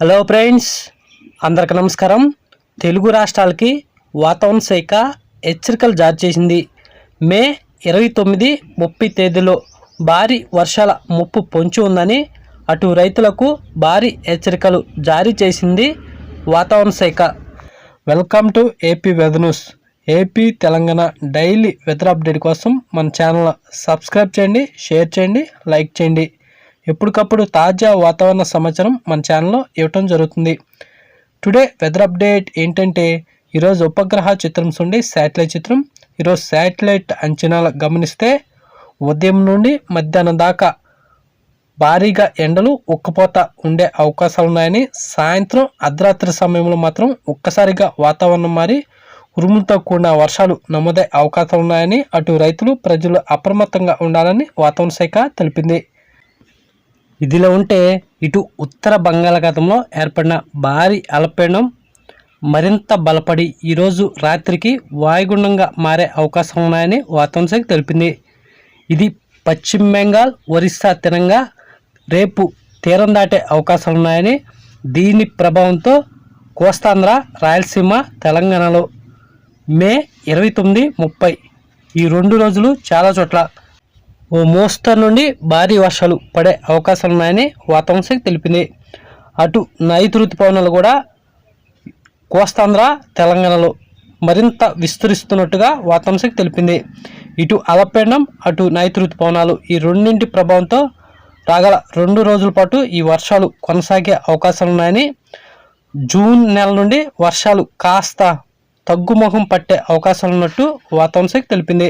Hello friends అందరికి నమస్కారం. తెలుగు రాష్ట్రాలకి వాతావరణ శాఖ హెచ్చరికలు జారీ చేసింది. మే ఇరవై తొమ్మిది ముప్పై తేదీలో భారీ వర్షాల ముప్పు పొంచి ఉందని అటు రైతులకు భారీ హెచ్చరికలు జారీ చేసింది వాతావరణ శాఖ. Welcome to AP weather news AP Telangana daily weather update కోసం మన ఛానల్ సబ్స్క్రైబ్ చేయండి షేర్ చేయండి లైక్ చేయండి. ఎప్పటికప్పుడు తాజా వాతావరణ సమాచారం మన ఛానల్లో ఇవ్వటం జరుగుతుంది. టుడే వెదర్ అప్డేట్ ఏంటంటే ఈరోజు ఉపగ్రహ చిత్రం నుండి శాటిలైట్ చిత్రం ఈరోజు శాటిలైట్ అంచనాలు గమనిస్తే ఉదయం నుండి మధ్యాహ్నం దాకా భారీగా ఎండలు ఉక్కపోత ఉండే అవకాశాలు ఉన్నాయని సాయంత్రం అర్ధరాత్రి సమయంలో మాత్రం ఒక్కసారిగా వాతావరణం మారి ఉరుములతో కూడిన వర్షాలు నమోదే అవకాశాలు ఉన్నాయని అటు రైతులు ప్రజలు అప్రమత్తంగా ఉండాలని వాతావరణ శాఖ తెలిపింది. ఇదిలో ఉంటే ఇటు ఉత్తర బంగాళాఖాతంలో ఏర్పడిన భారీ అల్పపీడనం మరింత బలపడి ఈరోజు రాత్రికి వాయుగుండంగా మారే అవకాశం ఉన్నాయని వాతావరణ శాఖ తెలిపింది. ఇది పశ్చిమ బెంగాల్ ఒరిస్సా తినంగా రేపు తీరం దాటే అవకాశాలు ఉన్నాయని దీని ప్రభావంతో కోస్తాంధ్ర రాయలసీమ తెలంగాణలో మే ఇరవై తొమ్మిది ముప్పై ఈ రెండు రోజులు చాలా చోట్ల ఓ మోస్తరు నుండి భారీ వర్షాలు పడే అవకాశాలు ఉన్నాయని వాతావరణ శాఖ తెలిపింది. అటు నైరుతి ఋతుపవనాలు కూడా కోస్తాంధ్ర తెలంగాణలో మరింత విస్తరిస్తున్నట్టుగా వాతావరణ శాఖ తెలిపింది. ఇటు అలపెండం అటు నైరుతి ఋతుపవనాలు ఈ రెండింటి ప్రభావంతో రాగల రెండు రోజుల పాటు ఈ వర్షాలు కొనసాగే అవకాశాలు ఉన్నాయని జూన్ నెల నుండి వర్షాలు కాస్త తగ్గుముఖం పట్టే అవకాశాలు ఉన్నట్టు వాతావరణ శాఖ తెలిపింది.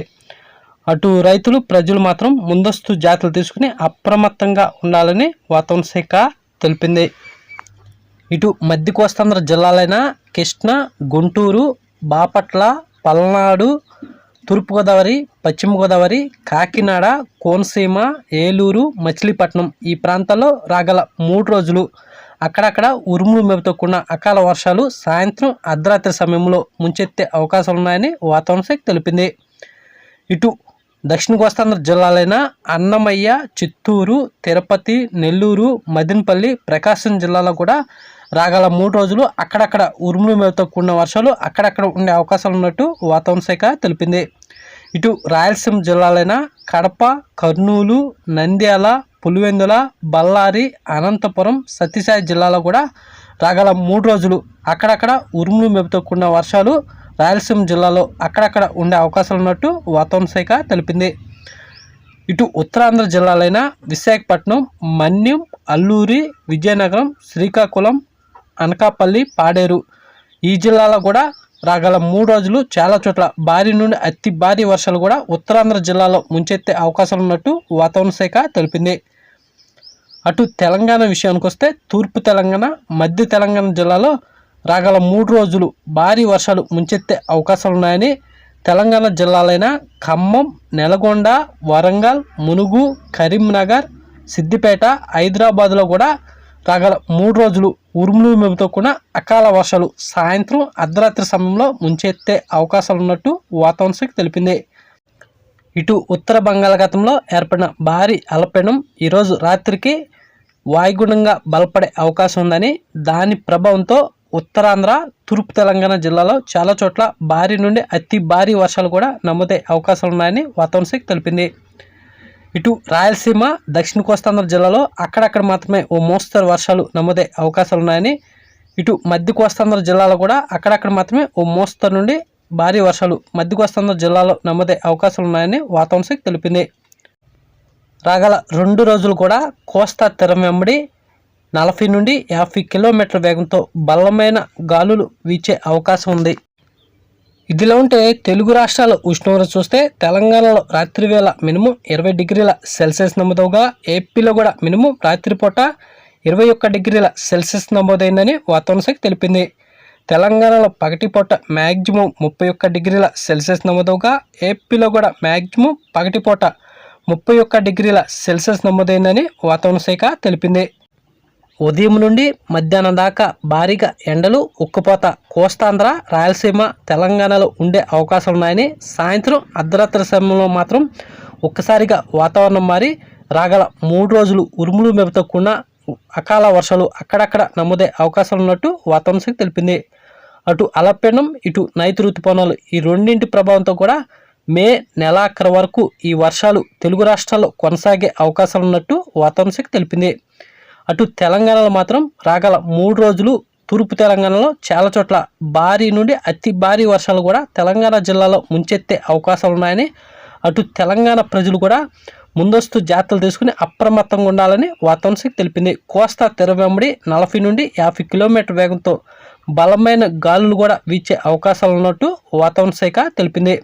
అటు రైతులు ప్రజలు మాత్రం ముందస్తు జాగ్రత్తలు తీసుకుని అప్రమత్తంగా ఉండాలని వాతావరణ శాఖ తెలిపింది. ఇటు మధ్య కోస్తాంధ్ర జిల్లాలైన కృష్ణా గుంటూరు బాపట్ల పల్నాడు తూర్పుగోదావరి పశ్చిమ గోదావరి కాకినాడ కోనసీమ ఏలూరు మచిలీపట్నం ఈ ప్రాంతాల్లో రాగల మూడు రోజులు. అక్కడక్కడ ఉరుములు మెరుపుతో కూడిన అకాల వర్షాలు సాయంత్రం అర్ధరాత్రి సమయంలో ముంచెత్తే అవకాశాలు ఉన్నాయని వాతావరణ శాఖ తెలిపింది. ఇటు దక్షిణ కోస్తాంధ్ర జిల్లాలైన అన్నమయ్య చిత్తూరు తిరుపతి నెల్లూరు మదినపల్లి ప్రకాశం జిల్లాలో కూడా రాగల మూడు రోజులు అక్కడక్కడ ఉరుములు మేరతో కూడిన వర్షాలు అక్కడక్కడ ఉండే అవకాశాలు ఉన్నట్టు వాతావరణ శాఖ తెలిపింది. ఇటు రాయలసీమ జిల్లాలైన కడప కర్నూలు నంద్యాల పులివెందుల బళ్ళారి అనంతపురం సత్యసాయి జిల్లాలో కూడా రాగల మూడు రోజులు అక్కడక్కడ ఉరుములు మెపుతో కూడిన వర్షాలు రాయలసీమ జిల్లాలో అక్కడక్కడ ఉండే అవకాశాలు ఉన్నట్టు వాతావరణ శాఖ తెలిపింది. ఇటు ఉత్తరాంధ్ర జిల్లాలైన విశాఖపట్నం మన్యం అల్లూరి విజయనగరం శ్రీకాకుళం అనకాపల్లి పాడేరు ఈ జిల్లాలో కూడా రాగల మూడు రోజులు చాలా చోట్ల భారీ నుండి అతి భారీ వర్షాలు కూడా ఉత్తరాంధ్ర జిల్లాలో ముంచెత్తే అవకాశాలు ఉన్నట్టు వాతావరణ శాఖ తెలిపింది. అటు తెలంగాణ విషయానికి వస్తే తూర్పు తెలంగాణ మధ్య తెలంగాణ జిల్లాలో రాగల మూడు రోజులు భారీ వర్షాలు ముంచెత్తే అవకాశాలు ఉన్నాయని తెలంగాణ జిల్లాలైన ఖమ్మం నెలగొండ వరంగల్ మునుగు కరీంనగర్ సిద్దిపేట హైదరాబాద్లో కూడా రాగల మూడు రోజులు ఉరుములు మెబుతో కూడా అకాల వర్షాలు సాయంత్రం అర్ధరాత్రి సమయంలో ముంచెత్తే అవకాశాలు ఉన్నట్టు వాతావరణ శాఖ తెలిపింది. ఇటు ఉత్తర బంగాళాఖాతంలో ఏర్పడిన భారీ అల్పపీడనం ఈరోజు రాత్రికి వాయుగుణంగా బలపడే అవకాశం ఉందని దాని ప్రభావంతో ఉత్తరాంధ్ర తూర్పు తెలంగాణ జిల్లాలో చాలా చోట్ల భారీ నుండి అతి భారీ వర్షాలు కూడా నమోదే అవకాశాలు ఉన్నాయని వాతావరణ శాఖ తెలిపింది. ఇటు రాయలసీమ దక్షిణ కోస్తాంధ్ర జిల్లాలో అక్కడక్కడ మాత్రమే ఓ మోస్తరు వర్షాలు నమోదే అవకాశాలు ఉన్నాయని ఇటు మధ్య కోస్తాంధ్ర జిల్లాలో కూడా అక్కడక్కడ మాత్రమే ఓ మోస్తరు నుండి భారీ వర్షాలు మధ్య కోస్తాంధ్ర జిల్లాలో నమ్మదే అవకాశాలు ఉన్నాయని వాతావరణ శాఖ తెలిపింది. రాగల రెండు రోజులు కూడా కోస్తా తీరం వెంబడి నలభై నుండి యాభై కిలోమీటర్ల వేగంతో బలమైన గాలులు వీచే అవకాశం ఉంది. ఇదిలా ఉంటే తెలుగు రాష్ట్రాల ఉష్ణోగ్రత చూస్తే తెలంగాణలో రాత్రి వేళ మినిమం ఇరవై డిగ్రీల సెల్సియస్ నమోదవగా ఏపీలో కూడా మినిమం రాత్రిపూట ఇరవై ఒక్క డిగ్రీల సెల్సియస్ నమోదైందని వాతావరణ శాఖ తెలిపింది. తెలంగాణలో పగటిపూట మ్యాక్సిమం ముప్పై ఒక్క డిగ్రీల సెల్సియస్ నమోదవగా ఏపీలో కూడా మ్యాక్సిమం పగటిపూట ముప్పై ఒక్క డిగ్రీల సెల్సియస్ నమోదైందని వాతావరణ శాఖ తెలిపింది. ఉదయం నుండి మధ్యాహ్నం దాకా భారీగా ఎండలు ఉక్కపోత కోస్తాంధ్ర రాయలసీమ తెలంగాణలో ఉండే అవకాశాలు ఉన్నాయని సాయంత్రం అర్ధరాత్రి సమయంలో మాత్రం ఒక్కసారిగా వాతావరణం మారి రాగల మూడు రోజులు ఉరుములు మెరుపుతో కూడిన అకాల వర్షాలు అక్కడక్కడ నమోదే అవకాశం ఉన్నట్టు వాతావరణ శాఖ తెలిపింది. అటు అలపెండం ఇటు నైతి ఋతుపవనాలు ఈ రెండింటి ప్రభావంతో కూడా మే నెలాఖరు వరకు ఈ వర్షాలు తెలుగు రాష్ట్రాల్లో కొనసాగే అవకాశాలు ఉన్నట్టు వాతావరణ శాఖ తెలిపింది. అటు తెలంగాణలో మాత్రం రాగల మూడు రోజులు తూర్పు తెలంగాణలో చాలా చోట్ల భారీ నుండి అతి భారీ వర్షాలు కూడా తెలంగాణ జిల్లాలో ముంచెత్తే అవకాశాలు ఉన్నాయని అటు తెలంగాణ ప్రజలు కూడా ముందస్తు జాగ్రత్తలు తీసుకుని అప్రమత్తంగా ఉండాలని వాతావరణ శాఖ తెలిపింది. కోస్తా తెర వెంబడి నలభై నుండి యాభై కిలోమీటర్ వేగంతో బలమైన గాలులు కూడా వీచే అవకాశాలు ఉన్నట్టు వాతావరణ శాఖ తెలిపింది.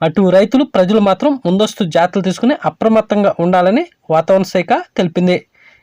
అటు రైతులు ప్రజలు మాత్రం ముందస్తు జాగ్రత్తలు తీసుకుని అప్రమత్తంగా ఉండాలని వాతావరణ శాఖ తెలిపింది.